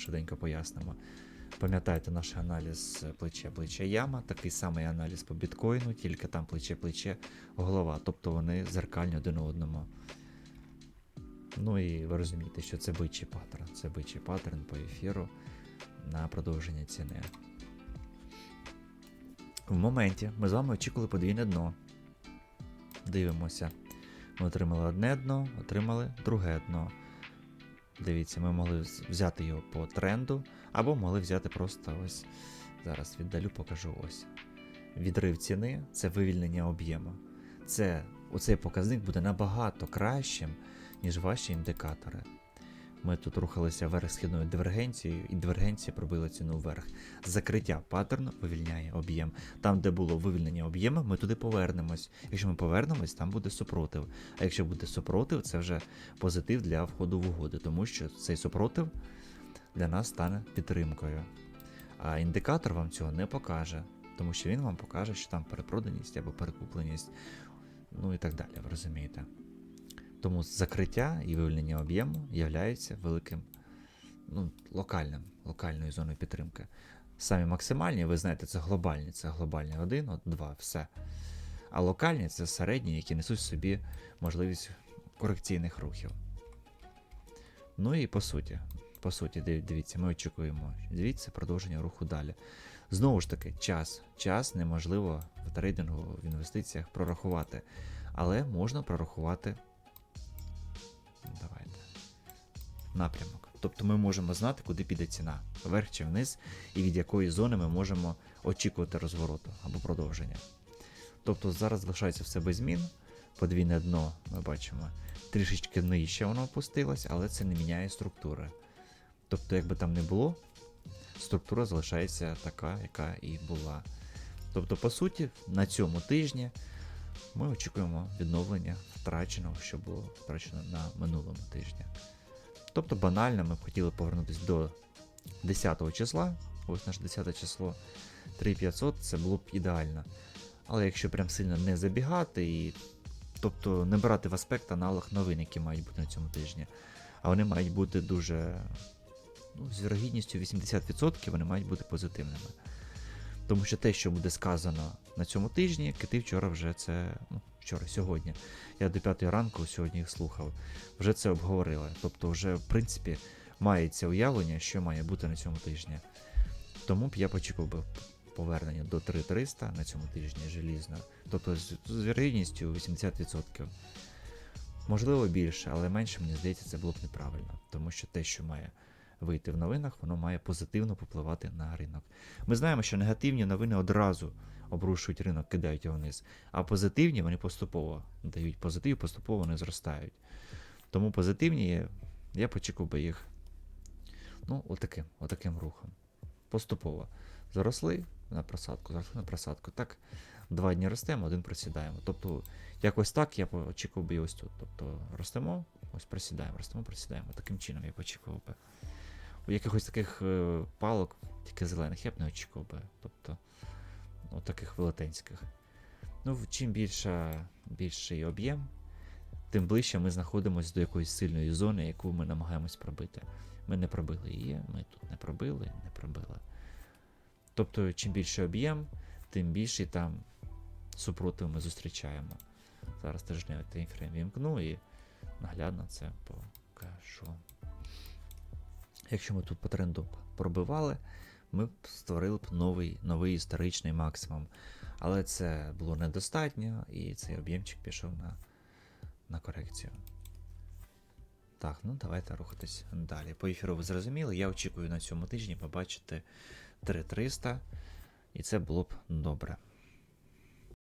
швиденько пояснимо. Пам'ятаєте наш аналіз плече плече яма, такий самий аналіз по біткоїну, тільки там плече плече голова. Тобто вони зеркальні один одному. Ну і ви розумієте, що це бичий паттерн. Це бичий паттерн по ефіру на продовження ціни. В моменті ми з вами очікували подвійне дно. Дивимося. Ми отримали одне дно, отримали друге дно. Дивіться, ми могли взяти його по тренду, або могли взяти просто ось. Зараз віддалю, покажу ось. Відрив ціни це вивільнення об'єму. Це, оцей показник буде набагато кращим, ніж ваші індикатори. Ми тут рухалися вверх східною дивергенцією, і дивергенція пробила ціну вверх. Закриття паттерну вивільняє об'єм. Там, де було вивільнення об'єму, ми туди повернемось. Якщо ми повернемось, там буде супротив. А якщо буде супротив, це вже позитив для входу в угоди, тому що цей супротив для нас стане підтримкою. А індикатор вам цього не покаже, тому що він вам покаже, що там перепроданість або перекупленість, ну і так далі, ви розумієте. Тому закриття і вивільнення об'єму являється великим, ну, локальним, локальною зоною підтримки. Самі максимальні, ви знаєте, це глобальні, це глобальні 1, от 2, все. А локальні це середні, які несуть собі можливість корекційних рухів. Ну і по суті, по суті, дивіться, ми очікуємо. Дивіться продовження руху далі. Знову ж таки, час. Час неможливо в трейдингу, в інвестиціях прорахувати. Але можна прорахувати. Давайте. Напрямок. Тобто ми можемо знати, куди піде ціна, вверх чи вниз, і від якої зони ми можемо очікувати розвороту або продовження. Тобто зараз залишається все без змін. Подвійне дно ми бачимо трішечки нижче воно опустилось, але це не міняє структури. Тобто, якби там не було, структура залишається така, яка і була. Тобто, по суті, на цьому тижні ми очікуємо відновлення втраченого, що було втрачено на минулому тижні. Тобто, банально, ми б хотіли повернутися до 10 числа. Ось наше 10 число 3500, це було б ідеально. Але якщо прям сильно не забігати і Тобто не брати в аспект аналог новин, які мають бути на цьому тижні. А вони мають бути дуже. Ну, з вірогідністю 80% вони мають бути позитивними. Тому що те, що буде сказано на цьому тижні, кити вчора вже це. Ну, вчора, сьогодні. Я до 5 ранку сьогодні їх слухав. Вже це обговорили. Тобто, вже, в принципі, мається уявлення, що має бути на цьому тижні. Тому б я очікував би повернення до 3300 на цьому тижні желізно. Тобто з, з вірогідністю 80%. Можливо, більше, але менше, мені здається, це було б неправильно. Тому що те, що має вийти в новинах, воно має позитивно попливати на ринок. Ми знаємо, що негативні новини одразу обрушують ринок, кидають його вниз, а позитивні вони поступово дають позитив, поступово вони зростають. Тому позитивні, я б очікував би їх ну, отаким, отаким рухом. Поступово. Заросли на просадку, заросли на просадку. Так, два дні ростемо, один просідаємо. Тобто, якось так я очікував би ось тут. Тобто ростемо, ось просідаємо, ростемо, просідаємо. Таким чином я очікував би. Якихось таких е, палок, тільки зелених, я б не очікував би. Тобто, ну, таких велетенських. Ну, чим більша, більший об'єм, тим ближче ми знаходимося до якоїсь сильної зони, яку ми намагаємось пробити. Ми не пробили її, ми тут не пробили, не пробили. Тобто, чим більший об'єм, тим більший там супротив ми зустрічаємо. Зараз тижневий таймфрейм вімкну і наглядно це покажу. Якщо ми тут по тренду пробивали, ми б створили б новий, новий історичний максимум. Але це було недостатньо, і цей об'ємчик пішов на, на корекцію. Так, ну давайте рухатись далі. По ефіру ви зрозуміли, я очікую на цьому тижні побачити 3300, і це було б добре.